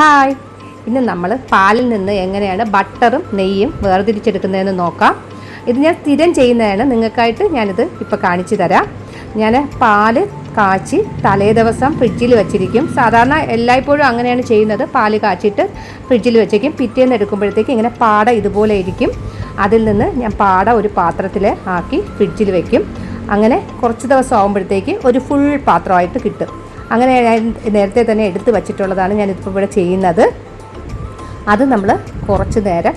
Hi. ഇന്ന് നമ്മൾ പാലിൽ നിന്ന് എങ്ങനെയാണ് ബട്ടറും നെയ്യും വേർതിരിച്ചെടുക്കുന്നതെന്ന് നോക്കാം. ഇത് ഞാൻ സ്ഥിരം ചെയ്യുന്നതാണ്. നിങ്ങൾക്കായിട്ട് ഞാനിത് ഇപ്പോൾ കാണിച്ചു തരാം. ഞാൻ പാൽ കാച്ചി തലേ ദിവസം ഫ്രിഡ്ജിൽ വെച്ചിരിക്കും. സാധാരണ എല്ലായ്പ്പോഴും അങ്ങനെയാണ് ചെയ്യുന്നത്. പാൽ കാച്ചിട്ട് ഫ്രിഡ്ജിൽ വെച്ചേക്കും. പിറ്റേന്ന് എടുക്കുമ്പോഴത്തേക്ക് ഇങ്ങനെ പാട ഇതുപോലെ ഇരിക്കും. അതിൽ നിന്ന് ഞാൻ പാട ഒരു പാത്രത്തിൽ ആക്കി ഫ്രിഡ്ജിൽ വെക്കും. അങ്ങനെ കുറച്ച് ദിവസം ആകുമ്പോഴത്തേക്ക് ഒരു ഫുൾ പാത്രമായിട്ട് കിട്ടും. അങ്ങനെ ഞാൻ നേരത്തെ തന്നെ എടുത്ത് വച്ചിട്ടുള്ളതാണ് ഞാനിപ്പോൾ ഇവിടെ ചെയ്യുന്നത്. അത് നമ്മൾ കുറച്ച് നേരം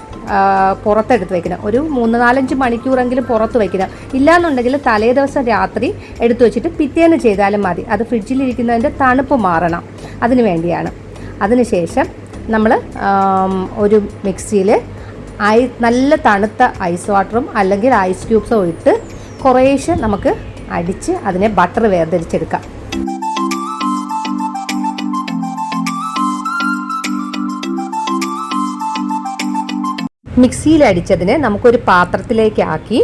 പുറത്തെടുത്ത് വയ്ക്കണം ഒരു മൂന്ന് നാലഞ്ച് മണിക്കൂറെങ്കിലും പുറത്ത് വയ്ക്കണം ഇല്ലാന്നുണ്ടെങ്കിൽ തലേ ദിവസം രാത്രി എടുത്തു വെച്ചിട്ട് പിറ്റേന്ന് ചെയ്താലും മതി. അത് ഫ്രിഡ്ജിലിരിക്കുന്നതിന്റെ തണുപ്പ് മാറണം. അതിന് വേണ്ടിയാണ്. അതിനുശേഷം നമ്മൾ ഒരു മിക്സിയിൽ ഐ നല്ല തണുത്ത ഐസ് വാട്ടറും അല്ലെങ്കിൽ ഐസ് ക്യൂബ്സോ ഇട്ട് കുറേശ്ശെ നമുക്ക് അടിച്ച് അതിനെ ബട്ടർ വേർതിരിച്ചെടുക്കാം. മിക്സിയിൽ അടിച്ചതിനെ നമുക്കൊരു പാത്രത്തിലേക്കാക്കി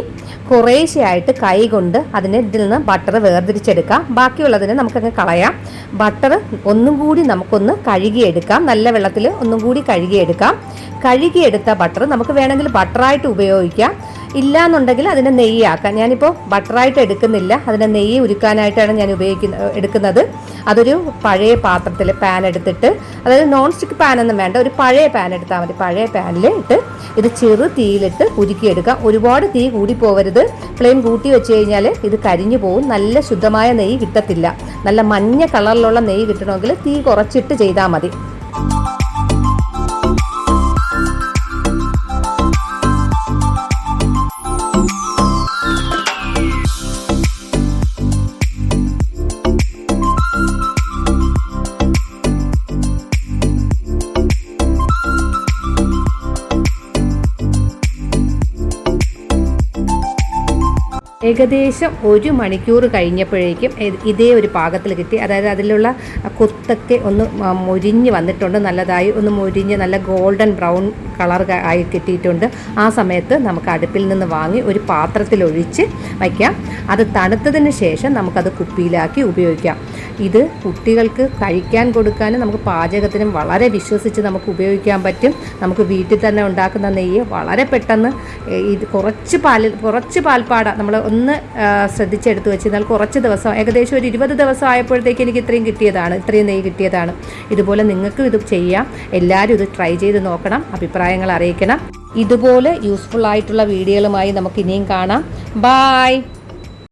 കുറേശ്ശെയായിട്ട് കൈ കൊണ്ട് അതിനെ ഇതിൽ നിന്ന് ബട്ടർ വേർതിരിച്ചെടുക്കാം. ബാക്കിയുള്ളതിനെ നമുക്കങ്ങ് കളയാം. ബട്ടർ ഒന്നും കൂടി നമുക്കൊന്ന് കഴുകിയെടുക്കാം. നല്ല വെള്ളത്തിൽ ഒന്നും കൂടി കഴുകിയെടുക്കാം. കഴുകിയെടുത്ത ബട്ടർ നമുക്ക് വേണമെങ്കിൽ ബട്ടറായിട്ട് ഉപയോഗിക്കാം. ഇല്ലാന്നുണ്ടെങ്കിൽ അതിനെ നെയ്യാക്കാം. ഞാനിപ്പോൾ ബട്ടറായിട്ട് എടുക്കുന്നില്ല. അതിനെ നെയ്യ് ഉരുക്കാനായിട്ടാണ് ഞാൻ ഉപയോഗിക്കുന്ന എടുക്കുന്നത്. അതൊരു പഴയ പാത്രത്തിൽ പാൻ എടുത്തിട്ട് അതായത് നോൺ സ്റ്റിക്ക് പാനൊന്നും വേണ്ട ഒരു പഴയ പാൻ എടുത്താൽ മതി. പഴയ പാനിൽ ഇട്ട് ഇത് ചെറു തീയിലിട്ട് ഉരുക്കിയെടുക്കാം. ഒരുപാട് തീ കൂടി പോകരുത് ഫ്ലെയിം കൂട്ടി വെച്ച് കഴിഞ്ഞാൽ ഇത് കരിഞ്ഞു പോകും നല്ല ശുദ്ധമായ നെയ്യ് കിട്ടത്തില്ല. നല്ല മഞ്ഞ കളറിലുള്ള നെയ്യ് കിട്ടണമെങ്കിൽ തീ കുറച്ചിട്ട് ചെയ്താൽ മതി. ഏകദേശം ഒരു മണിക്കൂർ കഴിഞ്ഞപ്പോഴേക്കും ഇതേ ഒരു പാകത്തിൽ കിട്ടി. അതായത് അതിലുള്ള കൊത്തൊക്കെ ഒന്ന് മുരിഞ്ഞ് വന്നിട്ടുണ്ട്. നല്ലതായി ഒന്ന് മൊരിഞ്ഞ് നല്ല ഗോൾഡൻ ബ്രൗൺ കളർ ആയി കിട്ടിയിട്ടുണ്ട്. ആ സമയത്ത് നമുക്ക് അടുപ്പിൽ നിന്ന് വാങ്ങി ഒരു പാത്രത്തിൽ ഒഴിച്ച് വയ്ക്കാം. അത് തണുത്തതിന് ശേഷം നമുക്കത് കുപ്പിയിലാക്കി ഉപയോഗിക്കാം. ഇത് കുട്ടികൾക്ക് കഴിക്കാൻ കൊടുക്കാനും നമുക്ക് പാചകത്തിനും വളരെ വിശ്വസിച്ച് നമുക്ക് ഉപയോഗിക്കാൻ പറ്റും. നമുക്ക് വീട്ടിൽ തന്നെ ഉണ്ടാക്കുന്ന നെയ്യ് വളരെ പെട്ടെന്ന് ഇത് കുറച്ച് പാലിൽ കുറച്ച് പാൽപ്പാട നമ്മൾ ഒന്ന് ശ്രദ്ധിച്ചെടുത്ത് ശ്രദ്ധിച്ചെടുത്ത് വെച്ചിരുന്നാൽ കുറച്ച് ദിവസം ഏകദേശം ഒരു ഇരുപത് ദിവസം ആയപ്പോഴത്തേക്ക് എനിക്ക് ഇത്രയും കിട്ടിയതാണ് ഇത്രയും നെയ്യ് കിട്ടിയതാണ്. ഇതുപോലെ നിങ്ങൾക്കും ഇത് ചെയ്യാം. എല്ലാവരും ഇത് ട്രൈ ചെയ്ത് നോക്കണം അഭിപ്രായങ്ങൾ അറിയിക്കണം. ഇതുപോലെ യൂസ്ഫുൾ ആയിട്ടുള്ള വീഡിയോകളുമായി നമുക്ക് ഇനിയും കാണാം. ബായ്